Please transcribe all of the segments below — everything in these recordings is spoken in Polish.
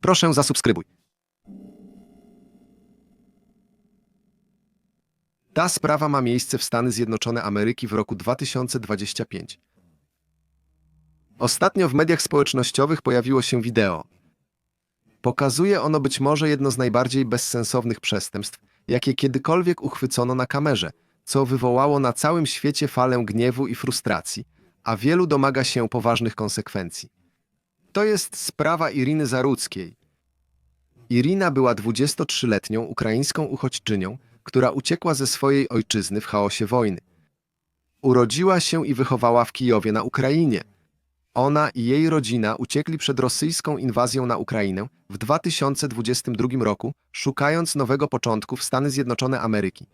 Proszę zasubskrybuj. Ta sprawa ma miejsce w Stany Zjednoczone Ameryki w roku 2025. Ostatnio w mediach społecznościowych pojawiło się wideo. Pokazuje ono być może jedno z najbardziej bezsensownych przestępstw, jakie kiedykolwiek uchwycono na kamerze, co wywołało na całym świecie falę gniewu i frustracji, a wielu domaga się poważnych konsekwencji. To jest sprawa Iriny Zarudzkiej. Irina była 23-letnią ukraińską uchodźczynią, która uciekła ze swojej ojczyzny w chaosie wojny. Urodziła się i wychowała w Kijowie na Ukrainie. Ona i jej rodzina uciekli przed rosyjską inwazją na Ukrainę w 2022 roku, szukając nowego początku w Stany Zjednoczone Ameryki.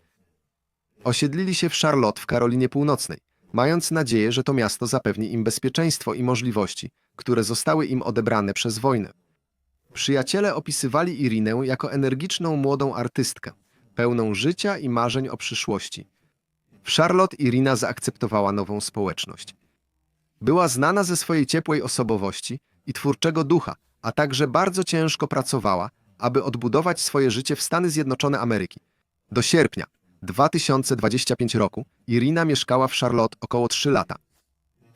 Osiedlili się w Charlotte w Karolinie Północnej, mając nadzieję, że to miasto zapewni im bezpieczeństwo i możliwości, które zostały im odebrane przez wojnę. Przyjaciele opisywali Irinę jako energiczną młodą artystkę, pełną życia i marzeń o przyszłości. W Charlotte Irina zaakceptowała nową społeczność. Była znana ze swojej ciepłej osobowości i twórczego ducha, a także bardzo ciężko pracowała, aby odbudować swoje życie w Stany Zjednoczone Ameryki. Do sierpnia 2025 roku Irina mieszkała w Charlotte około 3 lata.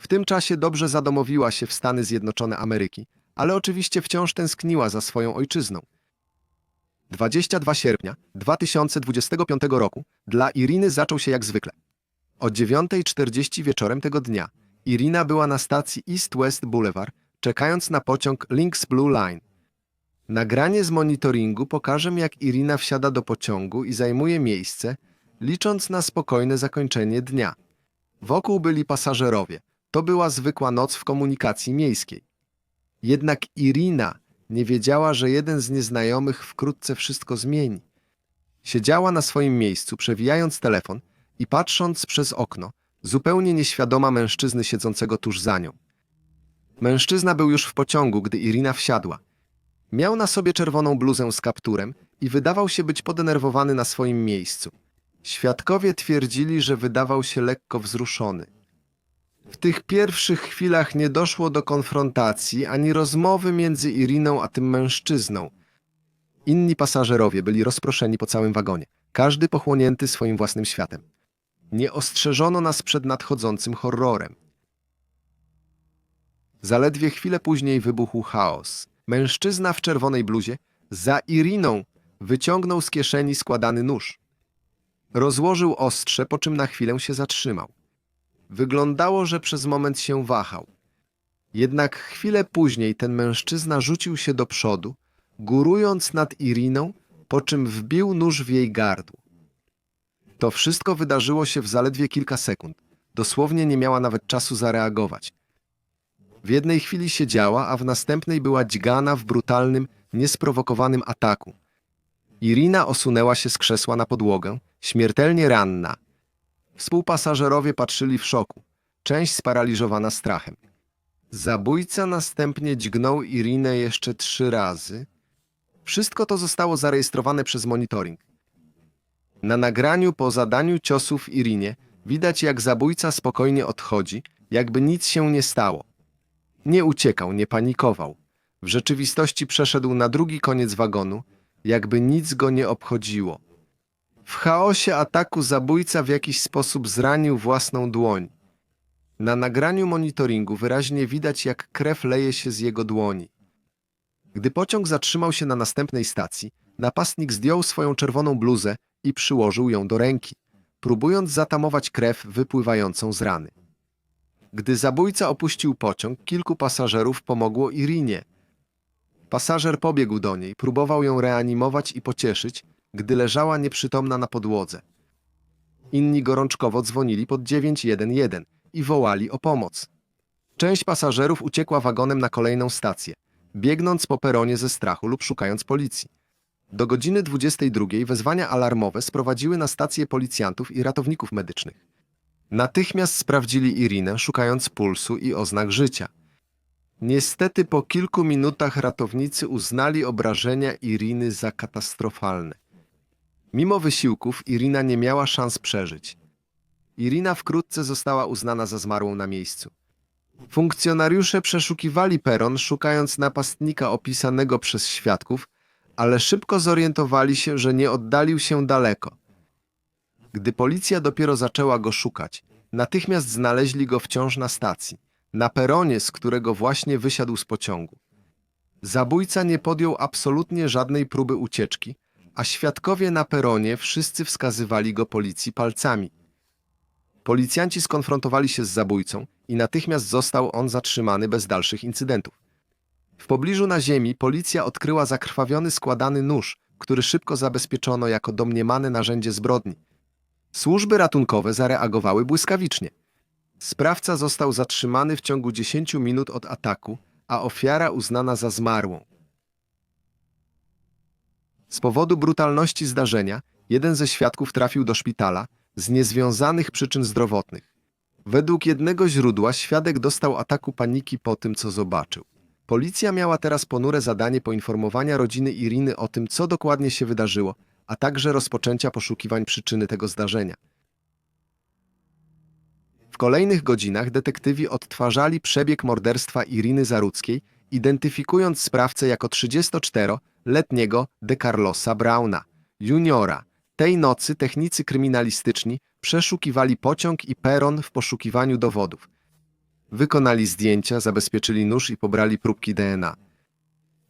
W tym czasie dobrze zadomowiła się w Stany Zjednoczone Ameryki, ale oczywiście wciąż tęskniła za swoją ojczyzną. 22 sierpnia 2025 roku dla Iriny zaczął się jak zwykle. O 9.40 wieczorem tego dnia Irina była na stacji East West Boulevard, czekając na pociąg Lynx Blue Line. Nagranie z monitoringu pokaże, jak Irina wsiada do pociągu i zajmuje miejsce, licząc na spokojne zakończenie dnia. Wokół byli pasażerowie. To była zwykła noc w komunikacji miejskiej. Jednak Irina nie wiedziała, że jeden z nieznajomych wkrótce wszystko zmieni. Siedziała na swoim miejscu, przewijając telefon i patrząc przez okno, zupełnie nieświadoma mężczyzny siedzącego tuż za nią. Mężczyzna był już w pociągu, gdy Irina wsiadła. Miał na sobie czerwoną bluzę z kapturem i wydawał się być podenerwowany na swoim miejscu. Świadkowie twierdzili, że wydawał się lekko wzruszony. W tych pierwszych chwilach nie doszło do konfrontacji ani rozmowy między Iriną a tym mężczyzną. Inni pasażerowie byli rozproszeni po całym wagonie, każdy pochłonięty swoim własnym światem. Nie ostrzeżono nas przed nadchodzącym horrorem. Zaledwie chwilę później wybuchł chaos. Mężczyzna w czerwonej bluzie za Iriną wyciągnął z kieszeni składany nóż. Rozłożył ostrze, po czym na chwilę się zatrzymał. Wyglądało, że przez moment się wahał. Jednak chwilę później ten mężczyzna rzucił się do przodu, górując nad Iriną, po czym wbił nóż w jej gardło. To wszystko wydarzyło się w zaledwie kilka sekund. Dosłownie nie miała nawet czasu zareagować. W jednej chwili siedziała, a w następnej była dźgana w brutalnym, niesprowokowanym ataku. Irina osunęła się z krzesła na podłogę, śmiertelnie ranna. Współpasażerowie patrzyli w szoku, część sparaliżowana strachem. Zabójca następnie dźgnął Irinę jeszcze trzy razy. Wszystko to zostało zarejestrowane przez monitoring. Na nagraniu po zadaniu ciosów Irinie widać, jak zabójca spokojnie odchodzi, jakby nic się nie stało. Nie uciekał, nie panikował. W rzeczywistości przeszedł na drugi koniec wagonu, jakby nic go nie obchodziło. W chaosie ataku zabójca w jakiś sposób zranił własną dłoń. Na nagraniu monitoringu wyraźnie widać, jak krew leje się z jego dłoni. Gdy pociąg zatrzymał się na następnej stacji, napastnik zdjął swoją czerwoną bluzę i przyłożył ją do ręki, próbując zatamować krew wypływającą z rany. Gdy zabójca opuścił pociąg, kilku pasażerów pomogło Irinie. Pasażer pobiegł do niej, próbował ją reanimować i pocieszyć, gdy leżała nieprzytomna na podłodze. Inni gorączkowo dzwonili pod 911 i wołali o pomoc. Część pasażerów uciekła wagonem na kolejną stację, biegnąc po peronie ze strachu lub szukając policji. Do godziny 22 wezwania alarmowe sprowadziły na stację policjantów i ratowników medycznych. Natychmiast sprawdzili Irinę, szukając pulsu i oznak życia. Niestety po kilku minutach ratownicy uznali obrażenia Iriny za katastrofalne. Mimo wysiłków Irina nie miała szans przeżyć. Irina wkrótce została uznana za zmarłą na miejscu. Funkcjonariusze przeszukiwali peron, szukając napastnika opisanego przez świadków, ale szybko zorientowali się, że nie oddalił się daleko. Gdy policja dopiero zaczęła go szukać, natychmiast znaleźli go wciąż na stacji, na peronie, z którego właśnie wysiadł z pociągu. Zabójca nie podjął absolutnie żadnej próby ucieczki, a świadkowie na peronie wszyscy wskazywali go policji palcami. Policjanci skonfrontowali się z zabójcą i natychmiast został on zatrzymany bez dalszych incydentów. W pobliżu na ziemi policja odkryła zakrwawiony składany nóż, który szybko zabezpieczono jako domniemane narzędzie zbrodni. Służby ratunkowe zareagowały błyskawicznie. Sprawca został zatrzymany w ciągu 10 minut od ataku, a ofiara uznana za zmarłą. Z powodu brutalności zdarzenia jeden ze świadków trafił do szpitala z niezwiązanych przyczyn zdrowotnych. Według jednego źródła świadek dostał ataku paniki po tym, co zobaczył. Policja miała teraz ponure zadanie poinformowania rodziny Iriny o tym, co dokładnie się wydarzyło, a także rozpoczęcia poszukiwań przyczyny tego zdarzenia. W kolejnych godzinach detektywi odtwarzali przebieg morderstwa Iriny Zarudzkiej, identyfikując sprawcę jako 34-letniego De Carlosa Brauna, juniora. Tej nocy technicy kryminalistyczni przeszukiwali pociąg i peron w poszukiwaniu dowodów. Wykonali zdjęcia, zabezpieczyli nóż i pobrali próbki DNA.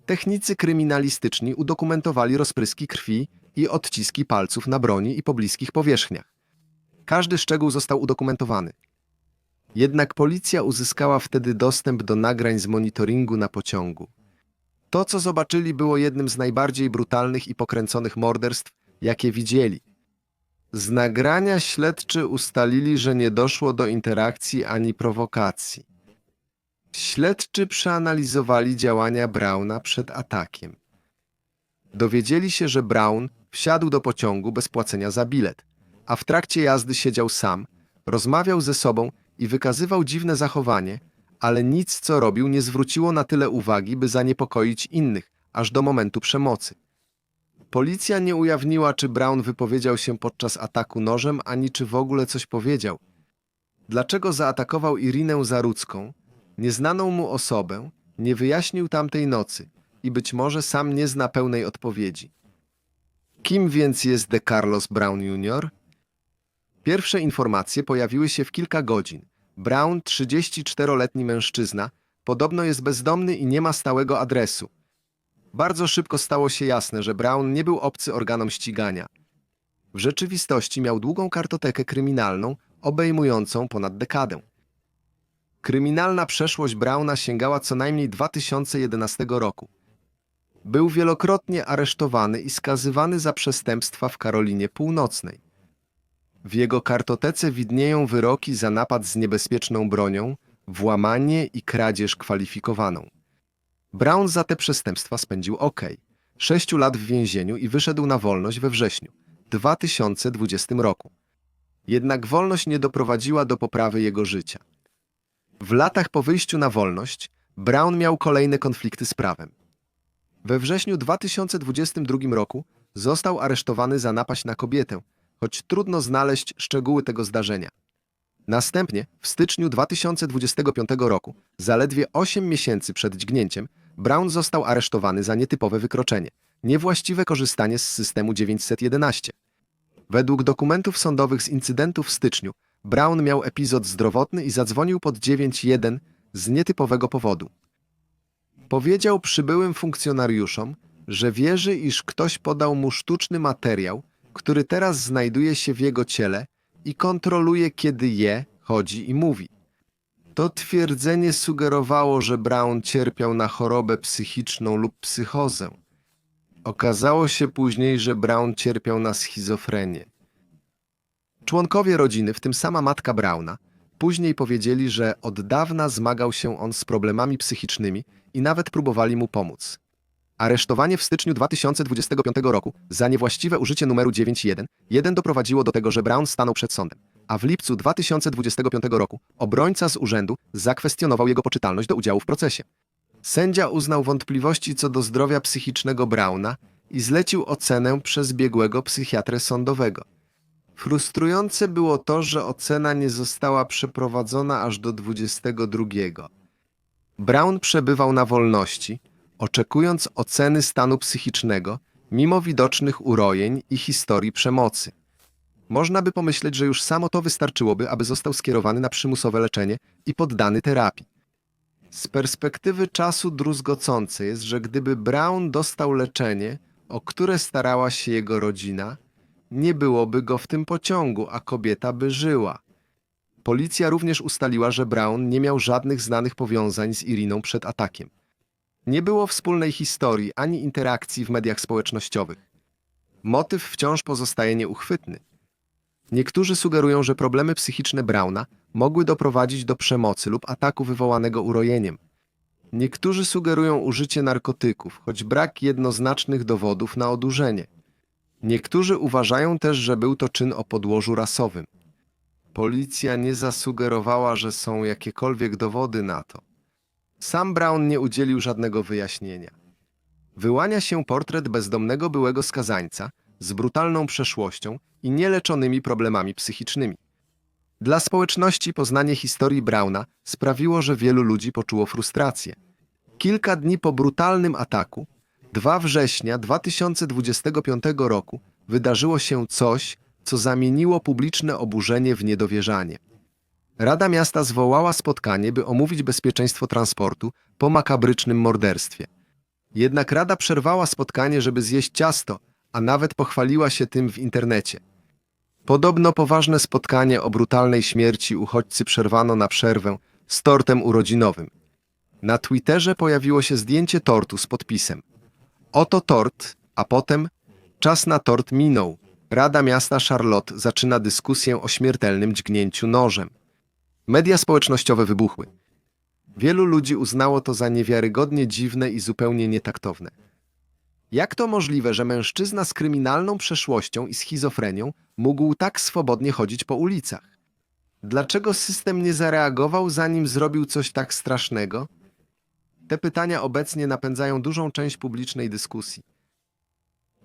Technicy kryminalistyczni udokumentowali rozpryski krwi i odciski palców na broni i pobliskich powierzchniach. Każdy szczegół został udokumentowany. Jednak policja uzyskała wtedy dostęp do nagrań z monitoringu na pociągu. To, co zobaczyli, było jednym z najbardziej brutalnych i pokręconych morderstw, jakie widzieli. Z nagrania śledczy ustalili, że nie doszło do interakcji ani prowokacji. Śledczy przeanalizowali działania Brauna przed atakiem. Dowiedzieli się, że Brown wsiadł do pociągu bez płacenia za bilet, a w trakcie jazdy siedział sam, rozmawiał ze sobą i wykazywał dziwne zachowanie, ale nic, co robił, nie zwróciło na tyle uwagi, by zaniepokoić innych, aż do momentu przemocy. Policja nie ujawniła, czy Brown wypowiedział się podczas ataku nożem, ani czy w ogóle coś powiedział. Dlaczego zaatakował Irinę Zarudzką, nieznaną mu osobę, nie wyjaśnił tamtej nocy i być może sam nie zna pełnej odpowiedzi. Kim więc jest De Carlos Brown Jr.? Pierwsze informacje pojawiły się w kilka godzin. Brown, 34-letni mężczyzna, podobno jest bezdomny i nie ma stałego adresu. Bardzo szybko stało się jasne, że Brown nie był obcy organom ścigania. W rzeczywistości miał długą kartotekę kryminalną, obejmującą ponad dekadę. Kryminalna przeszłość Browna sięgała co najmniej 2011 roku. Był wielokrotnie aresztowany i skazywany za przestępstwa w Karolinie Północnej. W jego kartotece widnieją wyroki za napad z niebezpieczną bronią, włamanie i kradzież kwalifikowaną. Brown za te przestępstwa spędził OK. Sześciu lat w więzieniu i wyszedł na wolność we wrześniu 2020 roku. Jednak wolność nie doprowadziła do poprawy jego życia. W latach po wyjściu na wolność Brown miał kolejne konflikty z prawem. We wrześniu 2022 roku został aresztowany za napaść na kobietę, choć trudno znaleźć szczegóły tego zdarzenia. Następnie, w styczniu 2025 roku, zaledwie 8 miesięcy przed dźgnięciem, Brown został aresztowany za nietypowe wykroczenie, niewłaściwe korzystanie z systemu 911. Według dokumentów sądowych z incydentu w styczniu, Brown miał epizod zdrowotny i zadzwonił pod 911 z nietypowego powodu. Powiedział przybyłym funkcjonariuszom, że wierzy, iż ktoś podał mu sztuczny materiał, który teraz znajduje się w jego ciele i kontroluje, kiedy je, chodzi i mówi. To twierdzenie sugerowało, że Brown cierpiał na chorobę psychiczną lub psychozę. Okazało się później, że Brown cierpiał na schizofrenię. Członkowie rodziny, w tym sama matka Brauna, później powiedzieli, że od dawna zmagał się on z problemami psychicznymi i nawet próbowali mu pomóc. Aresztowanie w styczniu 2025 roku za niewłaściwe użycie numeru 911 doprowadziło do tego, że Brown stanął przed sądem, a w lipcu 2025 roku obrońca z urzędu zakwestionował jego poczytalność do udziału w procesie. Sędzia uznał wątpliwości co do zdrowia psychicznego Brauna i zlecił ocenę przez biegłego psychiatrę sądowego. Frustrujące było to, że ocena nie została przeprowadzona aż do 22. Brown przebywał na wolności, oczekując oceny stanu psychicznego, mimo widocznych urojeń i historii przemocy. Można by pomyśleć, że już samo to wystarczyłoby, aby został skierowany na przymusowe leczenie i poddany terapii. Z perspektywy czasu druzgocące jest, że gdyby Brown dostał leczenie, o które starała się jego rodzina, nie byłoby go w tym pociągu, a kobieta by żyła. Policja również ustaliła, że Brown nie miał żadnych znanych powiązań z Iriną przed atakiem. Nie było wspólnej historii ani interakcji w mediach społecznościowych. Motyw wciąż pozostaje nieuchwytny. Niektórzy sugerują, że problemy psychiczne Brauna mogły doprowadzić do przemocy lub ataku wywołanego urojeniem. Niektórzy sugerują użycie narkotyków, choć brak jednoznacznych dowodów na odurzenie. Niektórzy uważają też, że był to czyn o podłożu rasowym. Policja nie zasugerowała, że są jakiekolwiek dowody na to. Sam Brown nie udzielił żadnego wyjaśnienia. Wyłania się portret bezdomnego byłego skazańca z brutalną przeszłością i nieleczonymi problemami psychicznymi. Dla społeczności poznanie historii Brauna sprawiło, że wielu ludzi poczuło frustrację. Kilka dni po brutalnym ataku, 2 września 2025 roku, wydarzyło się coś, co zamieniło publiczne oburzenie w niedowierzanie. Rada Miasta zwołała spotkanie, by omówić bezpieczeństwo transportu po makabrycznym morderstwie. Jednak Rada przerwała spotkanie, żeby zjeść ciasto, a nawet pochwaliła się tym w internecie. Podobno poważne spotkanie o brutalnej śmierci uchodźcy przerwano na przerwę z tortem urodzinowym. Na Twitterze pojawiło się zdjęcie tortu z podpisem. Oto tort, a potem czas na tort minął. Rada Miasta Charlotte zaczyna dyskusję o śmiertelnym dźgnięciu nożem. Media społecznościowe wybuchły. Wielu ludzi uznało to za niewiarygodnie dziwne i zupełnie nietaktowne. Jak to możliwe, że mężczyzna z kryminalną przeszłością i schizofrenią mógł tak swobodnie chodzić po ulicach? Dlaczego system nie zareagował, zanim zrobił coś tak strasznego? Te pytania obecnie napędzają dużą część publicznej dyskusji.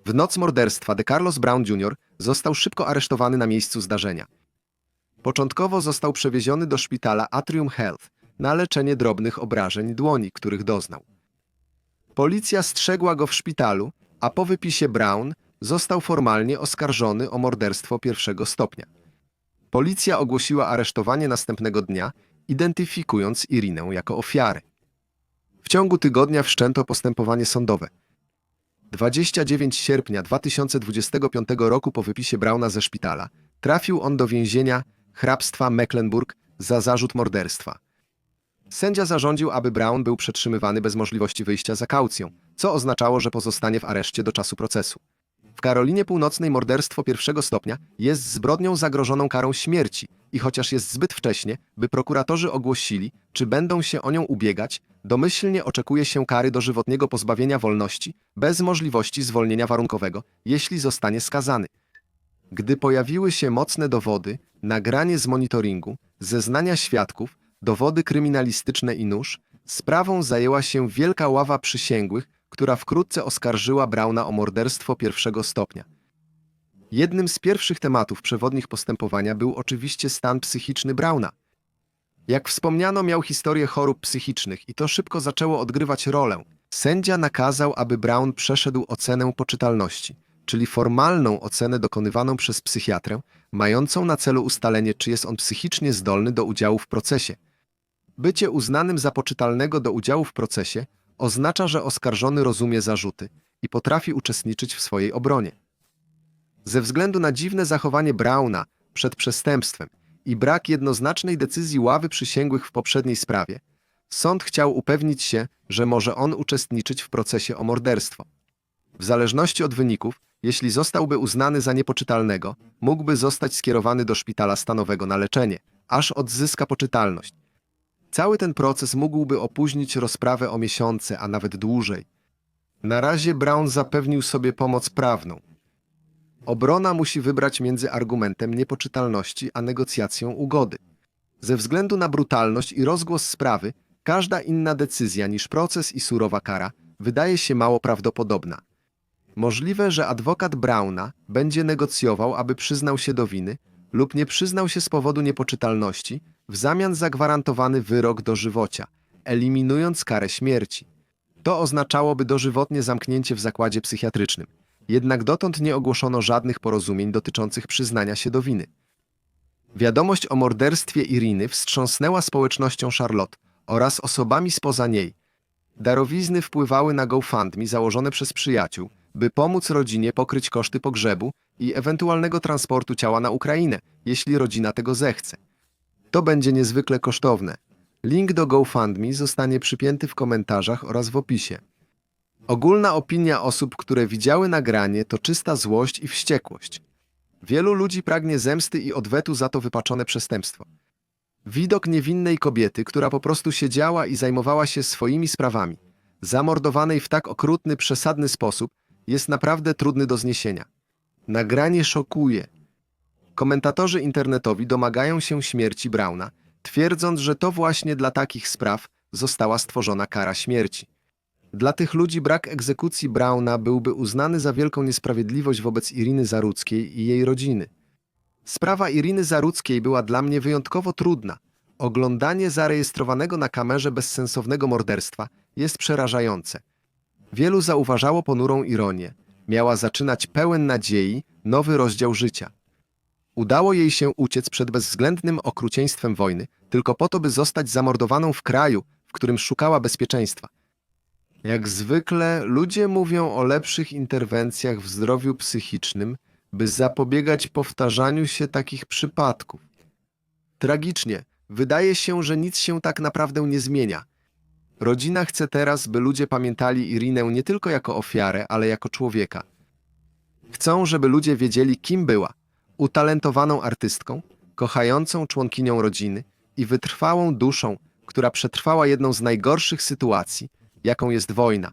W noc morderstwa De Carlos Brown Jr. został szybko aresztowany na miejscu zdarzenia. Początkowo został przewieziony do szpitala Atrium Health na leczenie drobnych obrażeń dłoni, których doznał. Policja strzegła go w szpitalu, a po wypisie Brown został formalnie oskarżony o morderstwo pierwszego stopnia. Policja ogłosiła aresztowanie następnego dnia, identyfikując Irinę jako ofiarę. W ciągu tygodnia wszczęto postępowanie sądowe. 29 sierpnia 2025 roku po wypisie Brauna ze szpitala trafił on do więzienia hrabstwa Mecklenburg za zarzut morderstwa. Sędzia zarządził, aby Brown był przetrzymywany bez możliwości wyjścia za kaucją, co oznaczało, że pozostanie w areszcie do czasu procesu. W Karolinie Północnej morderstwo pierwszego stopnia jest zbrodnią zagrożoną karą śmierci i chociaż jest zbyt wcześnie, by prokuratorzy ogłosili, czy będą się o nią ubiegać, domyślnie oczekuje się kary dożywotniego pozbawienia wolności bez możliwości zwolnienia warunkowego, jeśli zostanie skazany. Gdy pojawiły się mocne dowody, nagranie z monitoringu, zeznania świadków, dowody kryminalistyczne i nóż, sprawą zajęła się wielka ława przysięgłych, która wkrótce oskarżyła Brauna o morderstwo pierwszego stopnia. Jednym z pierwszych tematów przewodnich postępowania był oczywiście stan psychiczny Brauna. Jak wspomniano, miał historię chorób psychicznych i to szybko zaczęło odgrywać rolę. Sędzia nakazał, aby Brown przeszedł ocenę poczytalności, czyli formalną ocenę dokonywaną przez psychiatrę, mającą na celu ustalenie, czy jest on psychicznie zdolny do udziału w procesie. Bycie uznanym za poczytalnego do udziału w procesie oznacza, że oskarżony rozumie zarzuty i potrafi uczestniczyć w swojej obronie. Ze względu na dziwne zachowanie Brauna przed przestępstwem i brak jednoznacznej decyzji ławy przysięgłych w poprzedniej sprawie, sąd chciał upewnić się, że może on uczestniczyć w procesie o morderstwo. W zależności od wyników, jeśli zostałby uznany za niepoczytalnego, mógłby zostać skierowany do szpitala stanowego na leczenie, aż odzyska poczytalność. Cały ten proces mógłby opóźnić rozprawę o miesiące, a nawet dłużej. Na razie Brown zapewnił sobie pomoc prawną. Obrona musi wybrać między argumentem niepoczytalności a negocjacją ugody. Ze względu na brutalność i rozgłos sprawy, każda inna decyzja niż proces i surowa kara wydaje się mało prawdopodobna. Możliwe, że adwokat Brauna będzie negocjował, aby przyznał się do winy lub nie przyznał się z powodu niepoczytalności w zamian za gwarantowany wyrok dożywocia, eliminując karę śmierci. To oznaczałoby dożywotnie zamknięcie w zakładzie psychiatrycznym. Jednak dotąd nie ogłoszono żadnych porozumień dotyczących przyznania się do winy. Wiadomość o morderstwie Iriny wstrząsnęła społecznością Charlotte oraz osobami spoza niej. Darowizny wpływały na GoFundMe założone przez przyjaciół, by pomóc rodzinie pokryć koszty pogrzebu i ewentualnego transportu ciała na Ukrainę, jeśli rodzina tego zechce. To będzie niezwykle kosztowne. Link do GoFundMe zostanie przypięty w komentarzach oraz w opisie. Ogólna opinia osób, które widziały nagranie, to czysta złość i wściekłość. Wielu ludzi pragnie zemsty i odwetu za to wypaczone przestępstwo. Widok niewinnej kobiety, która po prostu siedziała i zajmowała się swoimi sprawami, zamordowanej w tak okrutny, przesadny sposób, jest naprawdę trudny do zniesienia. Nagranie szokuje. Komentatorzy internetowi domagają się śmierci Brauna, twierdząc, że to właśnie dla takich spraw została stworzona kara śmierci. Dla tych ludzi brak egzekucji Brauna byłby uznany za wielką niesprawiedliwość wobec Iriny Zarudzkiej i jej rodziny. Sprawa Iriny Zarudzkiej była dla mnie wyjątkowo trudna. Oglądanie zarejestrowanego na kamerze bezsensownego morderstwa jest przerażające. Wielu zauważało ponurą ironię. Miała zaczynać pełen nadziei nowy rozdział życia. Udało jej się uciec przed bezwzględnym okrucieństwem wojny, tylko po to, by zostać zamordowaną w kraju, w którym szukała bezpieczeństwa. Jak zwykle ludzie mówią o lepszych interwencjach w zdrowiu psychicznym, by zapobiegać powtarzaniu się takich przypadków. Tragicznie, wydaje się, że nic się tak naprawdę nie zmienia. Rodzina chce teraz, by ludzie pamiętali Irinę nie tylko jako ofiarę, ale jako człowieka. Chcą, żeby ludzie wiedzieli, kim była utalentowaną artystką, kochającą członkinią rodziny i wytrwałą duszą, która przetrwała jedną z najgorszych sytuacji, jaką jest wojna